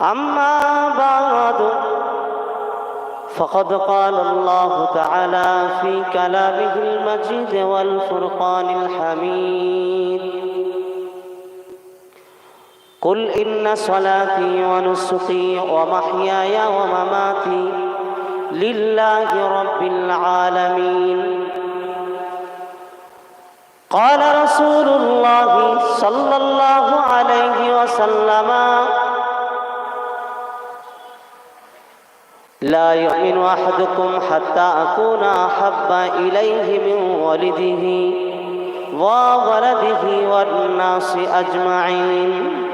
أما بعد فقد قال الله تعالى في كلامه المجيد والفرقان الحميد قل إن صلاتي ونسكي ومحياي ومماتي لله رب العالمين قال رسول الله صلى الله عليه وسلم لا يؤمن أحدكم حتى أكون أحب إليه من ولده وولده والناس أجمعين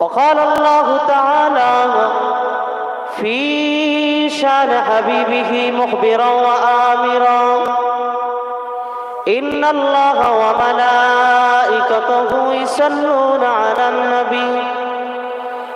وقال الله تعالى في شان حبيبه مخبرا وآمرا إن الله وملائكته يصلون على النبي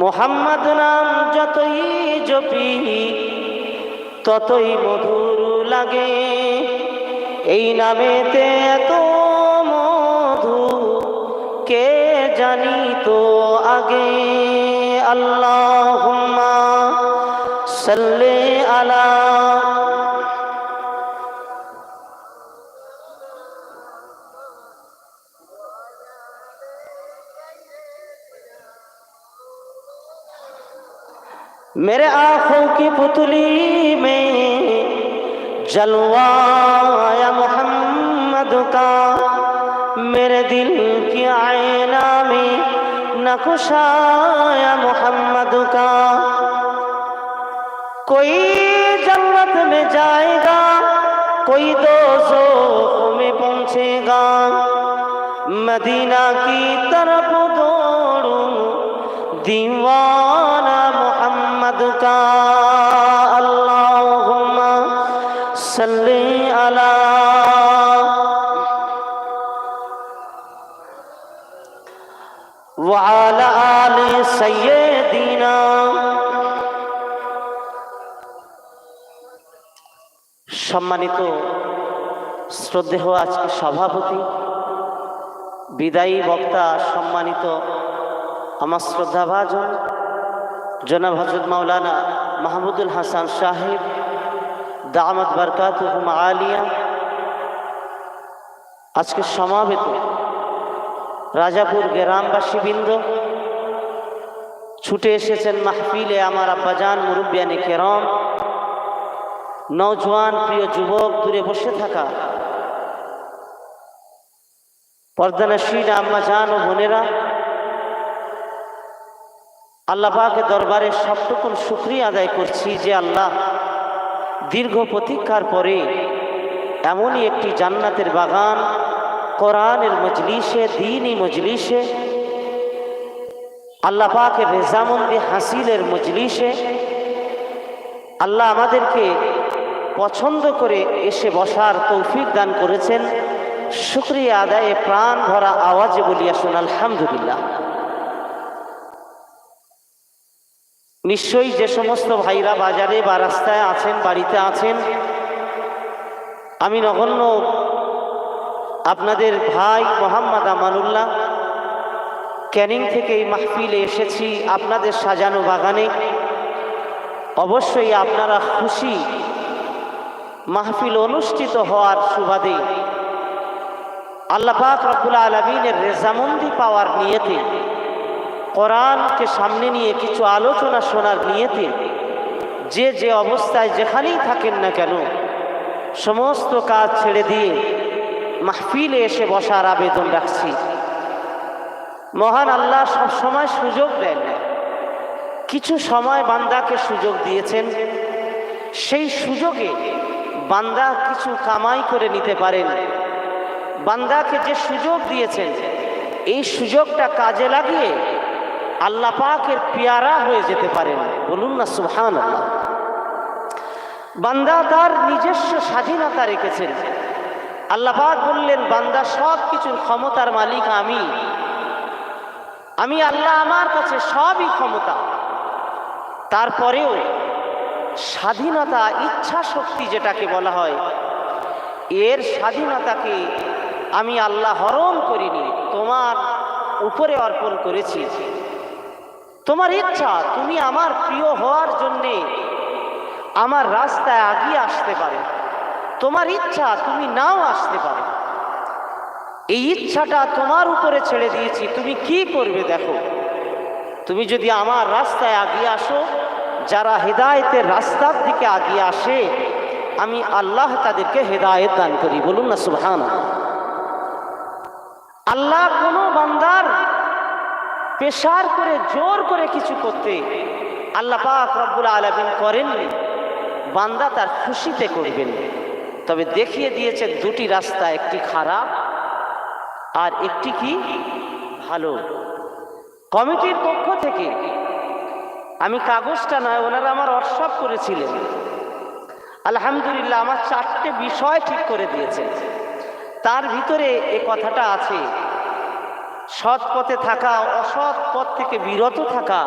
মোহাম্মদ নাম যতই জপি, ততই মধুর লাগে। এই নামেতে এত মধু, কে জানি তো আগে? আল্লাহ সাল্লে আলা میرے آنکھوں کی پتلی میں جلوہ یا محمد کا میرے دل کی آئینہ میں نقشہ یا محمد کا کوئی جنت میں جائے گا کوئی دو میں پہنچے گا مدینہ کی طرف دوڑوں دیوانہ সম্মানিত শ্রদ্ধেহ আজকে সভাপতি বিদায়ী বক্তা সম্মানিত আমার শ্রদ্ধাভাজন জনাব হজরত মাওলানা মাহমুদুল হাসান সাহেব দামাত বরকাত আলিয়া। আজকে সমাবেত রাজাপুর গ্রামবাসী বৃন্দ, ছুটে এসেছেন মাহফিলে আমার আব্বাজান মুরব্বিয়ানি কেরম। নৌজওয়ান প্রিয় যুবক, দূরে বসে থাকা পর্দানশীল আম্মা জান ও বোনেরা আল্লাহ পাকের দরবারে সবটুকুন শুক্রিয়া আদায় করছি যে আল্লাহ দীর্ঘ প্রতীক্ষার পরে এমনই একটি জান্নাতের বাগান, কোরআনের মজলিসে দিনই মজলিসে, আল্লাহ পাকের রেজামন্দি হাসিলের মজলিসে আল্লাহ আমাদেরকে পছন্দ করে এসে বসার তৌফিক দান করেছেন। শুক্রিয়া আদায়ে প্রাণ ভরা আওয়াজে বলিয়া শোন আলহামদুলিল্লাহ। নিশ্চয়ই যে সমস্ত ভাইরা বাজারে বা রাস্তায় আছেন, বাড়িতে আছেন, আমি নগণ্য আপনাদের ভাই মোহাম্মদ আমানুল্লাহ, ক্যানিং থেকে এই মাহফিলে এসেছি আপনাদের সাজানো বাগানে। অবশ্যই আপনারা খুশি মাহফিল অনুষ্ঠিত হওয়ার সুবাদে। আল্লাহ পাক রব্বুল আলমিনের রেজামন্দি পাওয়ার নিয়েতে কোরআনকে সামনে নিয়ে কিছু আলোচনা শোনার নিয়েতে যে যে অবস্থায় যেখানেই থাকেন না কেন, সমস্ত কাজ ছেড়ে দিয়ে মাহফিলে এসে বসার আবেদন রাখছি। মহান আল্লাহ সব সময় সুযোগ দেন। না কিছু সময় বান্দাকে সুযোগ দিয়েছেন। সেই সুযোগে বান্দা কিছু কামাই করে নিতে পারেন। বান্দাকে যে সুযোগ দিয়েছেন, এই সুযোগটা কাজে লাগিয়ে আল্লাহ পাকের পেয়ারা হয়ে যেতে পারেন বলুন না সুহান আল্লাহ বান্দা তার নিজস্ব স্বাধীনতা রেখেছেন। আল্লাহ পাক বললেন, বান্দা সব কিছুর ক্ষমতার মালিক আমি। আমি আল্লাহ আমার কাছে সবই ক্ষমতা। তারপরেও স্বাধীনতা, ইচ্ছা শক্তি যেটাকে বলা হয়, এর স্বাধীনতাকে আমি আল্লাহ হরণ করিনি, তোমার উপরে অর্পণ করেছি। তোমার ইচ্ছা, তুমি আমার প্রিয় হওয়ার জন্যে আমার রাস্তায় আগিয়ে আসতে পারে। তোমার ইচ্ছা, তুমি নাও আসতে পারে। এই ইচ্ছাটা তোমার উপরে ছেড়ে দিয়েছি, তুমি কি করবে দেখো। তুমি যদি আমার রাস্তায় আগিয়ে আসো, যারা হেদায়েতের রাস্তার দিকে আগিয়ে আসে, আমি আল্লাহ তাদেরকে হেদায়েত দান করি। বলুন না সুবহান আল্লাহ কোনো বান্দার পেশার করে, জোর করে কিছু করতে আল্লাহ পাক রব্বুল আলমিন করেননি। বান্দা তার খুশিতে করবেন। তবে দেখিয়ে দিয়েছে দুটি রাস্তা, একটি খারাপ আর একটি কি? ভালো। কমিটির পক্ষ থেকে আমি কাগজটা নয়, ওনারা আমার হোয়াটসঅ্যাপ করেছিলেন। আলহামদুলিল্লাহ, আমার চারটে বিষয় ঠিক করে দিয়েছেন। তার ভিতরে এ কথাটা আছে। সৎ পথে থাকা, অসৎ পথ থেকে বিরত থাকা,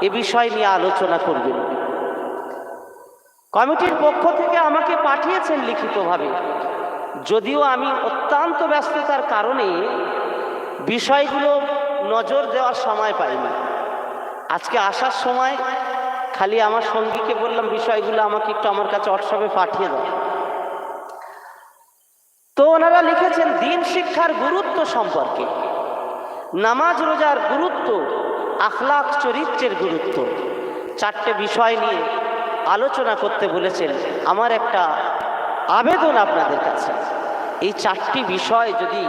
এ বিষয় নিয়ে আলোচনা করবেন। কমিটির পক্ষ থেকে আমাকে পাঠিয়েছেন লিখিতভাবে। যদিও আমি অত্যন্ত ব্যস্ততার কারণে বিষয়গুলো নজর দেওয়ার সময় পাইনি। আজকে আসার সময় খালি আমার সঙ্গীকে বললাম, বিষয়গুলো আমাকে একটু আমার কাছে হোয়াটসঅ্যাপে পাঠিয়ে দাও। তো ওনারা লিখেছেন, দিন শিক্ষার গুরুত্ব সম্পর্কে। নামাজ রোজার গুরুত্ব, আখলাখ চরিত্রের গুরুত্ব। চারটে বিষয় নিয়ে আলোচনা করতে বলেছেন আমার একটা আবেদন আপনাদের কাছে। এই চারটি বিষয় যদি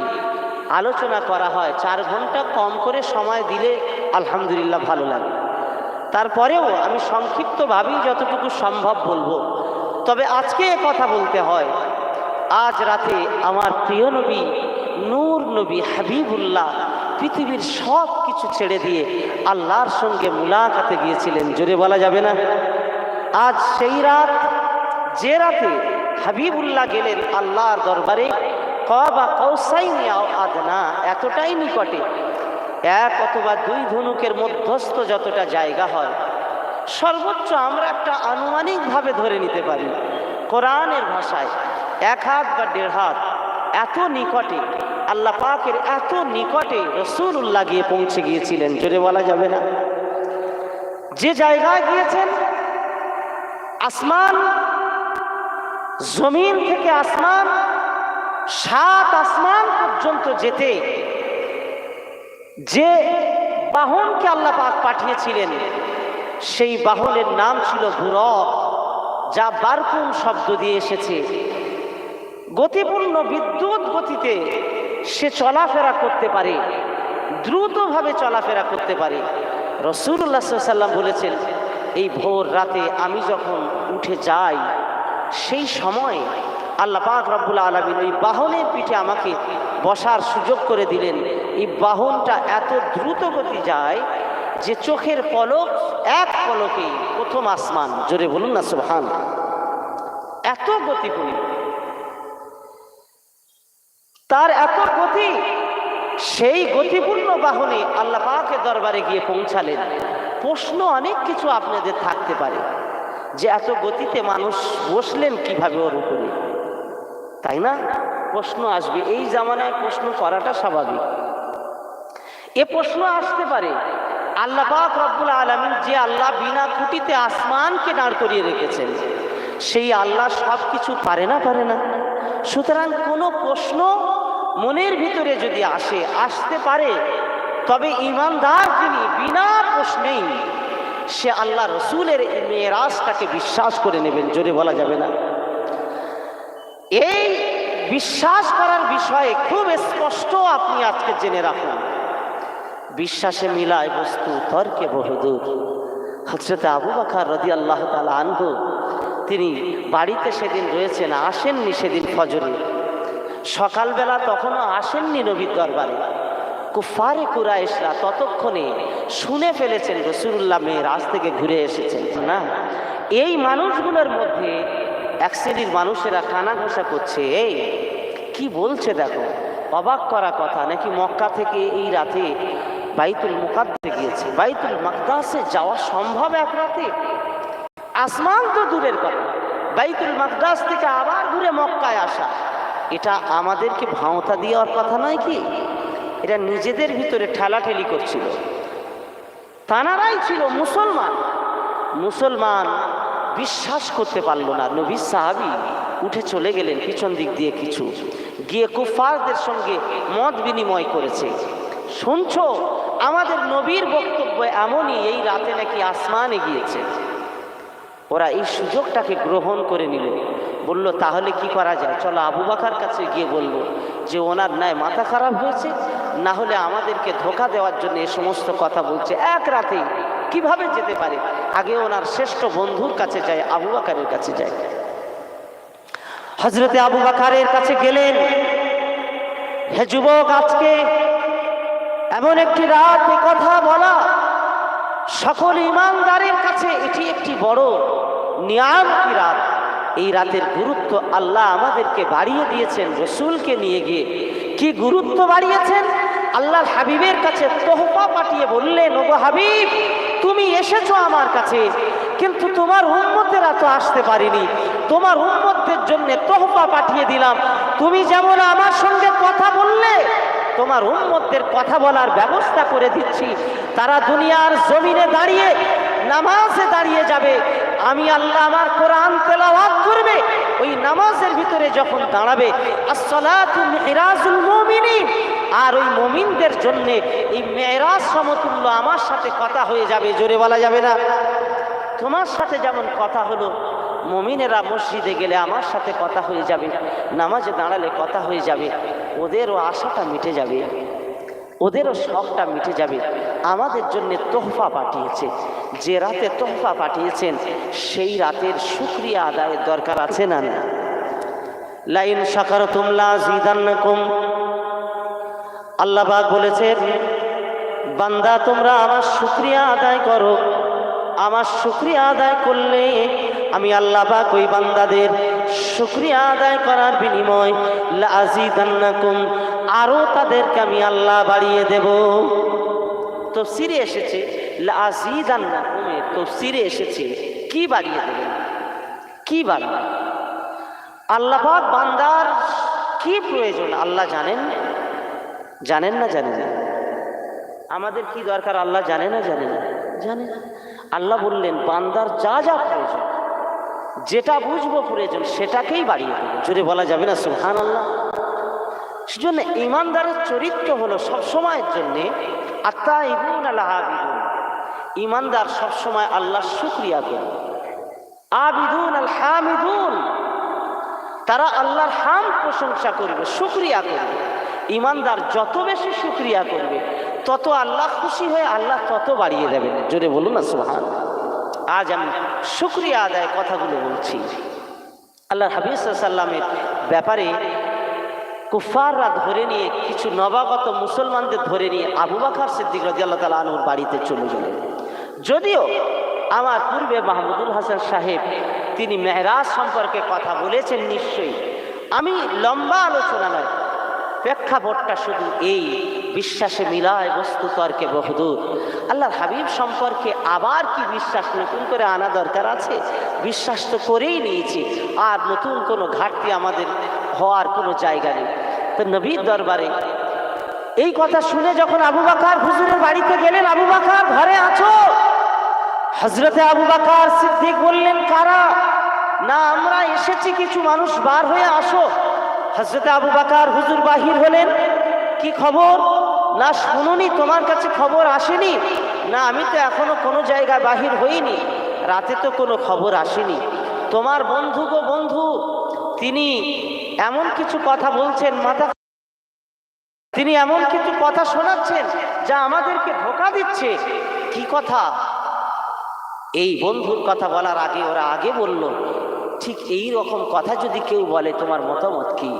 আলোচনা করা হয়, চার ঘণ্টা কম করে সময় দিলে আলহামদুলিল্লাহ ভালো লাগে। তারপরেও আমি সংক্ষিপ্তভাবেই যতটুকু সম্ভব বলব। তবে আজকে কথা বলতে হয়, আজ রাতে আমার প্রিয় নবী, নূর নবী হাবিবুল্লাহ পৃথিবীর সব কিছু ছেড়ে দিয়ে আল্লাহর সঙ্গে মুলাকাতে গিয়েছিলেন। জোরে বলা যাবে না? আজ সেই রাত, যে রাতে হাবিবুল্লাহ গেলেন আল্লাহর দরবারে, কবা কৌসাইনি আদনা, এতটাই নিকটে। এক অথবা দুই ধনুকের মধ্যস্থ যতটা জায়গা হয়, সর্বোচ্চ আমরা একটা আনুমানিকভাবে ধরে নিতে পারি। কোরআনের ভাষায় এক হাত বা দেড় হাত, এত নিকটে। আল্লাহ পাকের এত নিকটে রসুল্লাহ গিয়ে পৌঁছে গিয়েছিলেন, জোরে বলা যাবে না? যে জায়গায় গিয়েছেন, আসমান, জমিন থেকে আসমান, সাত আসমান পর্যন্ত যেতে যে বাহনকে আল্লাহ পাক পাঠিয়েছিলেন, সেই বাহনের নাম ছিল বুরক যা বারকুন শব্দ দিয়ে এসেছে। গতিপূর্ণ বিদ্যুৎ গতিতে সে চলাফেরা করতে পারে, দ্রুতভাবে চলাফেরা করতে পারে। রসুল্লাহ সাল্লাম বলেছেন, এই ভোর রাতে আমি যখন উঠে যাই, সেই সময় আল্লাহ পাক রব্বুল আলমিন ওই বাহনের পিঠে আমাকে বসার সুযোগ করে দিলেন। এই বাহনটা এত দ্রুত গতি যায় যে চোখের পলক, এক পলকেই প্রথম আসমান। জোরে বলুন না সুবহান এত গতিপূর্ণ। তার এত গতি, সেই গতিপূর্ণ বাহনে আল্লাহ পাকের দরবারে গিয়ে পৌঁছালেন। প্রশ্ন অনেক কিছু আপনাদের থাকতে পারে, যে এত গতিতে মানুষ বসলেন কীভাবে ওর উপরে? তাই না? প্রশ্ন আসবে। এই জামানায় প্রশ্ন করাটা স্বাভাবিক। এ প্রশ্ন আসতে পারে, আল্লাহ পাক রব্বুল আলমিন যে আল্লাহ বিনা খুঁটিতে আসমানকে দাঁড় করিয়ে রেখেছেন, সেই আল্লাহ সব কিছু পারে না পারে না। সুতরাং কোনো প্রশ্ন মনের ভিতরে যদি আসে, আসতে পারে, তবে ইমানদার যিনি বিনা প্রশ্নেই, সে আল্লাহ রসুলের মেয়েরাজটাকে বিশ্বাস করে নেবেন, জোরে বলা যাবে না। এই বিশ্বাস করার বিষয়ে খুব স্পষ্ট আপনি আজকে জেনে রাখুন। বিশ্বাসে মিলায় বস্তু, তর্কে বহুদূর। হজরত আবু বাকার রদি আল্লাহ তালা আনহু, তিনি বাড়িতে সেদিন রয়েছেন, আসেননি সেদিন ফজরে। সকালবেলা তখনও আসেননি নবীর দরবারে। কুফারে কুরাইশরা ততক্ষণে শুনে ফেলেছেন রসুল্লাহ মেয়ের আজ থেকে ঘুরে এসেছেন, না? এই মানুষগুলোর মধ্যে এক শ্রেণির মানুষেরা কানা ঘোষা করছে, এই, কি বলছে দেখো? অবাক করা কথা, নাকি মক্কা থেকে এই রাতে বাইতুল মুকাদ্দে গিয়েছে? বাইতুল মাকদাসে যাওয়া সম্ভব এক রাতে? আসমান তো দূরের কথা। বাইতুল মাকদাস থেকে আবার ঘুরে মক্কায় আসা। এটা আমাদেরকে ভাঁওতা দেওয়ার কথা নয় কি? এটা নিজেদের ভিতরে ঠেলাঠেলি করছিল। তানারাই ছিল মুসলমান। মুসলমান বিশ্বাস করতে পারল না। নবী সাহাবি উঠে চলে গেলেন পিছন দিক দিয়ে কিছু। গিয়ে কুফারদের সঙ্গে মত বিনিময় করেছে। শুনছো? আমাদের নবীর বক্তব্য এমনই, এই রাতে নাকি আসমানে গিয়েছে। ওরা এই সুযোগটাকে গ্রহণ করে নিল। বলল, তাহলে কি করা যায়? চলো আবু বাকার কাছে গিয়ে বলব যে, ওনার ন্যায় মাথা খারাপ হয়েছে, না হলে আমাদেরকে ধোকা দেওয়ার জন্য এ সমস্ত কথা বলছে এক রাতেই কীভাবে যেতে পারে? আগে ওনার শ্রেষ্ঠ বন্ধুর কাছে যায়, আবু বাকারের কাছে যায়। হজরতে আবু বাকারের কাছে গেলেন। হে যুবক, আজকে এমন একটি রাত কথা বলা সকল ইমানদারের কাছে এটি একটি বড় নিয়ামতি রাত। এই রাতের গুরুত্ব আল্লাহ আমাদেরকে বাড়িয়ে দিয়েছেন, রসুলকে নিয়ে গিয়ে। কি গুরুত্ব বাড়িয়েছেন? আল্লাহর হাবিবের কাছে তোহফা পাঠিয়ে বললেন, ওগো হাবিব, তুমি এসেছ আমার কাছে, কিন্তু তোমার উম্মতেরা তো আসতে পারিনি। তোমার উম্মতদের জন্য তোহফা পাঠিয়ে দিলাম। তুমি যেমন আমার সঙ্গে কথা বললে, তোমার উম্মতদের কথা বলার ব্যবস্থা করে দিচ্ছি। তারা দুনিয়ার জমিনে দাঁড়িয়ে, নামাজে দাঁড়িয়ে যাবে। আমি আল্লাহ আমার কোরআন তেলাওয়াত করবে, ওই নামাজের ভিতরে যখন দাঁড়াবে আর ওই মুমিনদের জন্য এই মেরাজ সমতুল্য আমার সাথে কথা হয়ে যাবে, জোরে বলা যাবে না? তোমার সাথে যেমন কথা হলো, মমিনেরা মসজিদে গেলে আমার সাথে কথা হয়ে যাবে, নামাজে দাঁড়ালে কথা হয়ে যাবে, ওদেরও আশাটা মিটে যাবে, ওদেরও শখটা মিটে যাবে, আমাদের জন্য তোহফা পাঠিয়েছে। যে রাতে তোহফা পাঠিয়েছেন, সেই রাতের শুক্রিয়া আদায়ের দরকার আছে না না লাইন সাকার তুমলা জিদান্নকুম। আল্লাহবাক বলেছেন, বান্দা তোমরা আমার শুক্রিয়া আদায় করো। আমার শুক্রিয়া আদায় করলে আমি আল্লাহ পাক ওই বান্দাদের শুক্রিয়া আদায় করার বিনিময় লাজিদান্নাকুম আরও তাদেরকে আমি আল্লাহ বাড়িয়ে দেব। তো সিরে এসেছে লাজিদান্নাকুমের তো সিরে এসেছে। কি বাড়িয়ে দেবেন? কি বাড়িয়ে আল্লাহ বান্দার কি প্রয়োজন, আল্লাহ জানেন? জানেন না জানেন আমাদের কি দরকার, আল্লাহ জানে না জানে না? জানে না। আল্লাহ বললেন, বান্দার যা যা প্রয়োজন, যেটা বুঝব প্রয়োজন, সেটাকেই বাড়িয়ে দেবো। জোরে বলা যাবে না সুহান আল্লাহ সেজন্য ইমানদারের চরিত্র হলো সবসময়ের জন্যে আত্মা ইবুন আল্লাহ ইমানদার সবসময় আল্লাহ শুক্রিয়া করবে আবিদুন আল হামিদুন। তারা আল্লাহর হাম প্রশংসা করবে, শুক্রিয়া করবে। ইমানদার যত বেশি শুক্রিয়া করবে, তত আল্লাহ খুশি হয়ে আল্লাহ তত বাড়িয়ে দেবেন। জোরে বলুন না সুহান আজ আমি শুক্রিয়া আদায় কথাগুলো বলছি। আল্লাহ হাবিজ সাল্লামের ব্যাপারে কুফাররা ধরে নিয়ে, কিছু নবাগত মুসলমানদের ধরে নিয়ে আবু বাকার সিদ্দিক রাজি আল্লাহ তালা আনুর বাড়িতে চলে গেলেন। যদিও আমার পূর্বে মাহমুদুল হাসান সাহেব তিনি মেহরাজ সম্পর্কে কথা বলেছেন নিশ্চয়ই, আমি লম্বা আলোচনা নয়, প্রেক্ষাপটটা শুধু এই বিশ্বাসে মিলায় বস্তু তর্কে বহুদূর। আল্লাহর হাবিব সম্পর্কে আবার কি বিশ্বাস, নতুন করে আনা দরকার আছে? বিশ্বাস তো করেই নিয়েছি, আর নতুন কোনো ঘাটতি আমাদের হওয়ার কোনো জায়গা নেই। তো নবীর দরবারে এই কথা শুনে যখন আবু বাকার হুজুরের বাড়িতে গেলেন, আবু বাকার, ঘরে আছো? হজরতে আবু বাকার সিদ্দিক বললেন, কারা? না, আমরা এসেছি, কিছু মানুষ বার হয়ে আসো। হজরতে আবু বাকার হুজুর বাহির হলেন, কি খবর? না, শুনুনি, তোমার কাছে খবর আসেনি? না, আমি তো এখনও কোনো জায়গায় বাহির হইনি, রাতে তো কোনো খবর আসেনি। তোমার বন্ধু গো বন্ধু, তিনি এমন কিছু কথা বলছেন, মাথা তিনি এমন কিছু কথা শোনাচ্ছেন, যা আমাদেরকে ধোকা দিচ্ছে। কি কথা? এই বন্ধুর কথা বলার আগে ওরা আগে বলল, ঠিক এই রকম কথা যদি কেউ বলে, তোমার মতামত কি?